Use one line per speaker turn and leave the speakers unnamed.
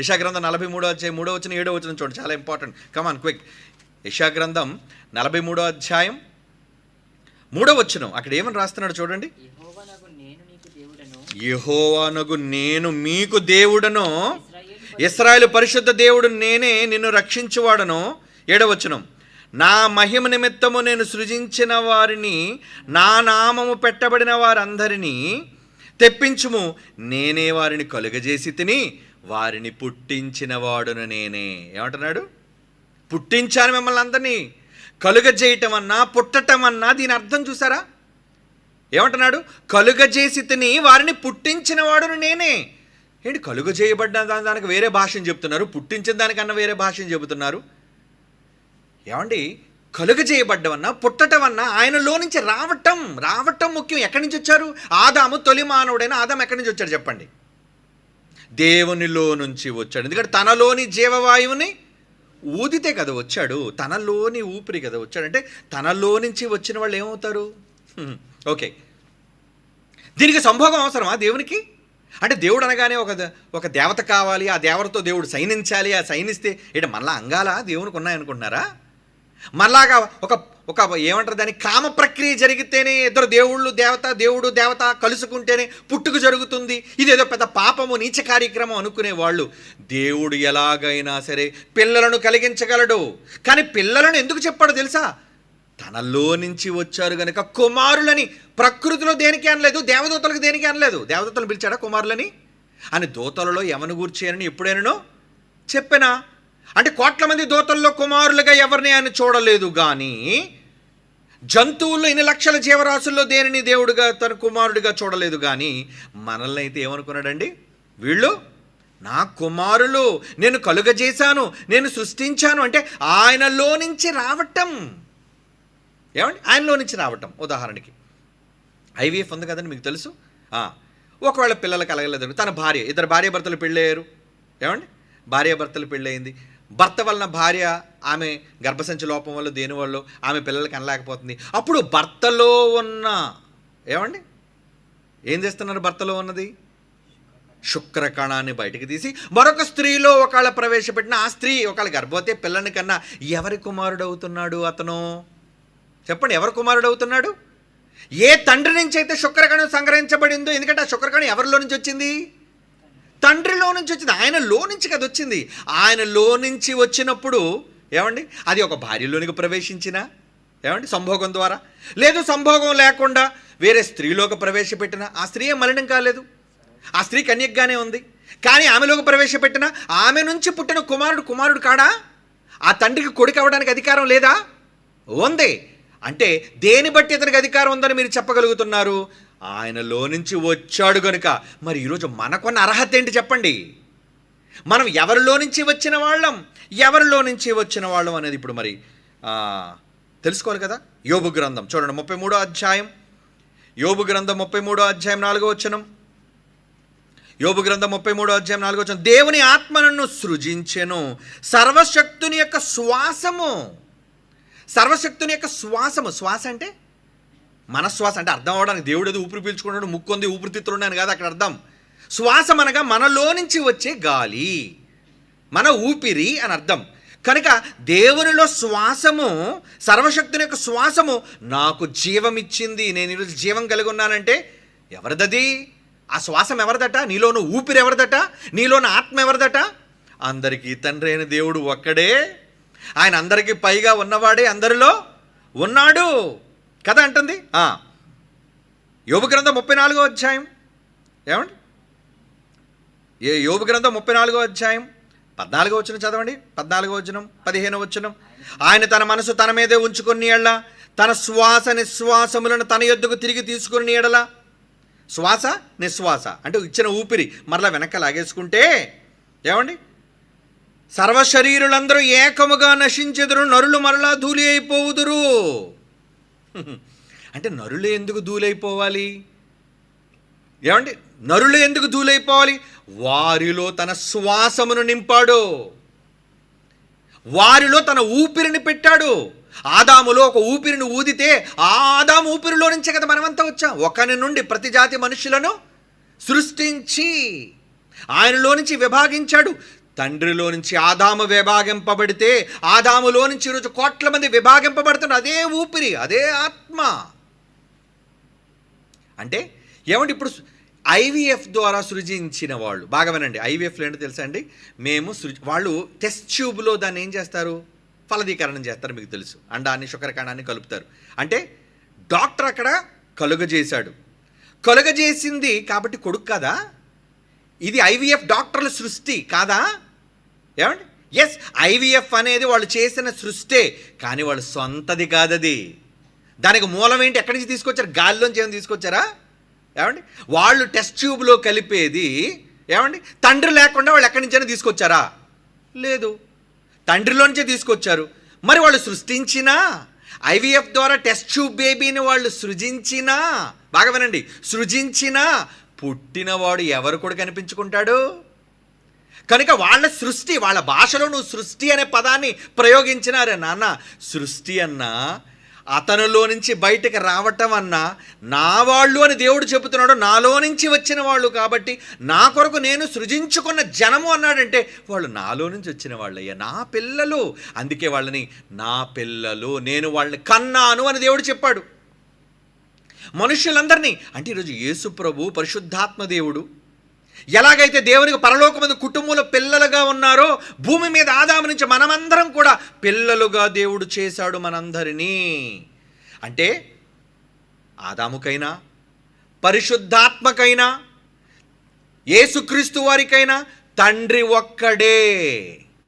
యశా గ్రంథం నలభై మూడో అధ్యాయం మూడో వచ్చిన ఏడో వచ్చిన చూడండి చాలా ఇంపార్టెంట్ కమాన్ క్విక్ యశా గ్రంథం నలభై మూడో అధ్యాయం మూడో వచ్చిన అక్కడ ఏమని రాస్తున్నాడు చూడండి?
యెహోవానగు నేను
మీకు దేవుడను. ఇస్రాయేల్ పరిశుద్ధ దేవుడు నేనే నిన్ను రక్షించువాడను. ఏడవచనం నా మహిమ నిమిత్తము నేను సృజించిన వారిని నా నామము పెట్టబడిన వారందరినీ తెప్పించుము. నేనే వారిని కలుగజేసి తిని వారిని పుట్టించిన వాడును నేనే. ఏమంటున్నాడు? పుట్టించాను మిమ్మల్ని అందరినీ. కలుగజేయటం అన్నా పుట్టటం అన్నా దీని అర్థం చూసారా? ఏమంటున్నాడు? కలుగజేసి తిని వారిని పుట్టించిన వాడును నేనే. ఏంటి కలుగ చేయబడ్డ దాని దానికి వేరే భాషను చెప్తున్నారు? పుట్టించిన దానికన్నా వేరే భాషను చెబుతున్నారు? ఏమండి? కలుగ చేయబడ్డవన్నా పుట్టటమన్నా ఆయనలో నుంచి రావటం రావటం ముఖ్యం. ఎక్కడి నుంచి వచ్చారు? ఆదాము తొలి మానవుడైన ఆదాం ఎక్కడి నుంచి వచ్చాడు చెప్పండి. దేవునిలో నుంచి వచ్చాడు. ఎందుకంటే తనలోని జీవవాయువుని ఊదితే కదా వచ్చాడు. తనలోని ఊపిరి కదా వచ్చాడు. అంటే తనలో నుంచి వచ్చిన వాళ్ళు ఏమవుతారు? ఓకే. దీనికి సంభోగం అవసరమా దేవునికి? అంటే దేవుడు అనగానే ఒక ద- ఒక దేవత కావాలి ఆ దేవతతో దేవుడు సైనించాలి ఆ సైనిస్తే ఇటు మళ్ళీ అంగాలా? దేవునికి ఉన్నాయనుకుంటున్నారా? మరలాగా ఒక ఒక ఏమంటారు దాని కామ ప్రక్రియ జరిగితేనే ఇద్దరు దేవుళ్ళు దేవత దేవుడు దేవత కలుసుకుంటేనే పుట్టుక జరుగుతుంది. ఇదేదో పెద్ద పాపము నీచ కార్యక్రమం అనుకునే వాళ్ళు. దేవుడు ఎలాగైనా సరే పిల్లలను కలిగించగలడు. కానీ పిల్లలను ఎందుకు చెప్పాడు తెలుసా? తనలో నుంచి వచ్చారు గనుక కుమారులని ప్రకృతిలో దేనికి అనలేదు దేవదూతలకు దేనికి అనలేదు. దేవదూతలు పిలిచాడా కుమారులని? అని దూతలలో ఎవను గూర్చేయనని ఎప్పుడైనానో చెప్పినా అంటే కోట్ల మంది దూతల్లో కుమారులుగా ఎవరిని ఆయన చూడలేదు కానీ జంతువుల్లో ఇన్ని లక్షల జీవరాశుల్లో దేనిని దేవుడిగా తన కుమారుడిగా చూడలేదు కానీ మనల్ని అయితే ఏమనుకున్నాడండి? వీళ్ళు నా కుమారులు నేను కలుగజేశాను నేను సృష్టించాను అంటే ఆయనలో నుంచి రావటం. ఏమండి? ఆయనలో నుంచి రావటం ఉదాహరణకి. ఐవీఎఫ్ ఉంది కదండి మీకు తెలుసు? ఒకవేళ పిల్లలు కలగలేదు తన భార్య ఇద్దరు భార్య భర్తలు పెళ్ళయ్యారు. ఏమండి? భార్య భర్తలు పెళ్ళయింది. భర్త వలన భార్య ఆమె గర్భసంచి లోపం వల్ల దేని వల్ల? ఆమె పిల్లలకి అనలేకపోతుంది అప్పుడు భర్తలో ఉన్న ఏమండి? ఏం చేస్తున్నారు భర్తలో ఉన్నది? శుక్రకణాన్ని బయటకు తీసి మరొక స్త్రీలో ఒకళ్ళ ప్రవేశపెట్టిన ఆ స్త్రీ ఒకళ్ళ గర్భవతి పిల్లని కన్నా ఎవరి కుమారుడు అవుతున్నాడు అతను? చెప్పండి ఎవరు కుమారుడు అవుతున్నాడు ఏ తండ్రి నుంచి అయితే శుక్రకణం సంగ్రహించబడిందో ఎందుకంటే ఆ శుక్రకణం ఎవరిలో నుంచి వచ్చింది? తండ్రిలో నుంచి వచ్చింది. ఆయనలో నుంచి కదా వచ్చింది. ఆయనలో నుంచి వచ్చినప్పుడు ఏమండి? అది ఒక భార్యలోనికి ప్రవేశించిన? ఏమండి? సంభోగం ద్వారా? లేదు సంభోగం లేకుండా వేరే స్త్రీలోకి ప్రవేశపెట్టిన? ఆ స్త్రీ ఏం మలినం కాలేదు. ఆ స్త్రీ కన్యగ్గానే ఉంది. కానీ ఆమెలోకి ప్రవేశపెట్టిన? ఆమె నుంచి పుట్టిన కుమారుడు కుమారుడు కాడా? ఆ తండ్రికి కొడుకు అవ్వడానికి అధికారం లేదా? ఉంది. అంటే దేని బట్టి ఇతనికి అధికారం ఉందని మీరు చెప్పగలుగుతున్నారు? ఆయనలో నుంచి వచ్చాడు గనుక. మరి ఈరోజు మనకున్న అర్హత ఏంటి చెప్పండి? మనం ఎవరిలో నుంచి వచ్చిన వాళ్ళం? ఎవరిలో నుంచి వచ్చిన వాళ్ళం అనేది ఇప్పుడు మరి తెలుసుకోవాలి కదా? యోబు గ్రంథం. చూడండి ముప్పై మూడో అధ్యాయం. యోబు గ్రంథం ముప్పై మూడో అధ్యాయం నాలుగో వచ్చనం యోబు గ్రంథం ముప్పై మూడో అధ్యాయం నాలుగో వచ్చనం దేవుని ఆత్మను సృజించెను. సర్వశక్తుని యొక్క శ్వాసము. సర్వశక్తుని యొక్క శ్వాసము. శ్వాస అంటే మనశ్వాస అంటే అర్థం అవడానికి దేవుడు ఏదో ఊపిరి పీల్చుకున్నాడు ముక్కుంది ఊపిరితిత్తులున్నాను కాదు అక్కడ అర్థం. శ్వాసం అనగా మనలో నుంచి వచ్చే గాలి మన ఊపిరి అని అర్థం. కనుక దేవునిలో శ్వాసము సర్వశక్తుని యొక్క శ్వాసము నాకు జీవం ఇచ్చింది నేను ఈరోజు జీవం కలిగి ఉన్నానంటే ఎవరిదది? ఆ శ్వాసం ఎవరిదట? నీలోను ఊపిరి ఎవరిదట? నీలోని ఆత్మ ఎవరిదట? అందరికీ తండ్రి అయిన దేవుడు ఒక్కడే. ఆయన అందరికీ పైగా ఉన్నవాడే అందరిలో ఉన్నాడు. కథ అంటుంది? యోగు గ్రంథం ముప్పై నాలుగో అధ్యాయం. ఏమండి? ఏ యోగు గ్రంథం ముప్పై నాలుగో అధ్యాయం? పద్నాలుగో వచ్చిన చదవండి. పద్నాలుగో వచనం పదిహేనో వచనం. ఆయన తన మనసు తన మీదే ఉంచుకుని ఎడల తన శ్వాస నిశ్వాసములను తన యొద్దకు తిరిగి తీసుకుని ఎడల. శ్వాస నిశ్వాస అంటే ఇచ్చిన ఊపిరి. మరలా వెనక లాగేసుకుంటే ఏమండి? సర్వశరీరులందరూ ఏకముగా నశించెదురు నరులు మరలా ధూళి అయిపోవుదురు. అంటే నరులు ఎందుకు దూలైపోవాలి? ఏమండి? నరులు ఎందుకు దూలైపోవాలి? వారిలో తన శ్వాసమును నింపాడు. వారిలో తన ఊపిరిని పెట్టాడు. ఆదాములో ఒక ఊపిరిని ఊదితే ఆ ఆదాము ఊపిరిలో నుంచే కదా మనమంతా వచ్చాం. ఒకరి నుండి ప్రతి జాతి మనుషులను సృష్టించి ఆయనలో నుంచి విభాగించాడు. తండ్రిలో నుంచి ఆదాము విభాగింపబడితే ఆదాములో నుంచి ఈరోజు కోట్ల మంది విభాగింపబడుతున్నారు. అదే ఊపిరి అదే ఆత్మ. అంటే ఏమంటే ఇప్పుడు ఐవీఎఫ్ ద్వారా సృజించిన వాళ్ళు బాగా వినండి. ఐవీఎఫ్లో ఏంటో తెలుసా అండి? మేము సృజ వాళ్ళు టెస్ట్ ట్యూబ్లో దాన్ని ఏం చేస్తారు? ఫలదీకరణం చేస్తారు మీకు తెలుసు. అండాన్ని శుక్రకాండాన్ని కలుపుతారు. అంటే డాక్టర్ అక్కడ కలుగజేశాడు. కలుగజేసింది కాబట్టి కొడుకు కదా? ఇది ఐవీఎఫ్ డాక్టర్ల సృష్టి కాదా? ఏమండి? ఎస్ ఐవీఎఫ్ అనేది వాళ్ళు చేసిన సృష్టే కానీ వాళ్ళ సొంతది కాదది. దానికి మూలం ఏంటి? ఎక్కడి నుంచి తీసుకొచ్చారు? గాలిలోంచి ఏమైనా తీసుకొచ్చారా? ఏమండి? వాళ్ళు టెస్ట్ ట్యూబ్లో కలిపేది ఏమండి? తండ్రి లేకుండా వాళ్ళు ఎక్కడి నుంచైనా తీసుకొచ్చారా? లేదు. తండ్రిలోంచే తీసుకొచ్చారు. మరి వాళ్ళు సృష్టించినా ఐవీఎఫ్ ద్వారా టెస్ట్ ట్యూబ్ బేబీని వాళ్ళు సృజించినా బాగా వినండి సృజించినా పుట్టినవాడు ఎవరు కూడా కనిపించుకుంటాడు? కనుక వాళ్ళ సృష్టి వాళ్ళ భాషలో నువ్వు సృష్టి అనే పదాన్ని ప్రయోగించినారే నాన్న. సృష్టి అన్నా అతనిలో నుంచి బయటకు రావటం అన్నా నా వాళ్ళు అని దేవుడు చెబుతున్నాడు నాలో నుంచి వచ్చిన వాళ్ళు కాబట్టి నా కొరకు నేను సృజించుకున్న జనము అన్నాడంటే వాళ్ళు నాలో నుంచి వచ్చిన వాళ్ళయ్యా నా పిల్లలు. అందుకే వాళ్ళని నా పిల్లలు నేను వాళ్ళని కన్నాను అని దేవుడు చెప్పాడు. మనుషులందరినీ అంటే ఈరోజు యేసు ప్రభు పరిశుద్ధాత్మ దేవుడు ఎలాగైతే దేవునికి పరలోకమందు కుటుంబంలో పిల్లలుగా ఉన్నారో భూమి మీద ఆదాము నుంచి మనమందరం కూడా పిల్లలుగా దేవుడు చేశాడు మనందరినీ. అంటే ఆదాముకైనా పరిశుద్ధాత్మకైనా ఏసుక్రీస్తు వారికైనా తండ్రి ఒక్కడే.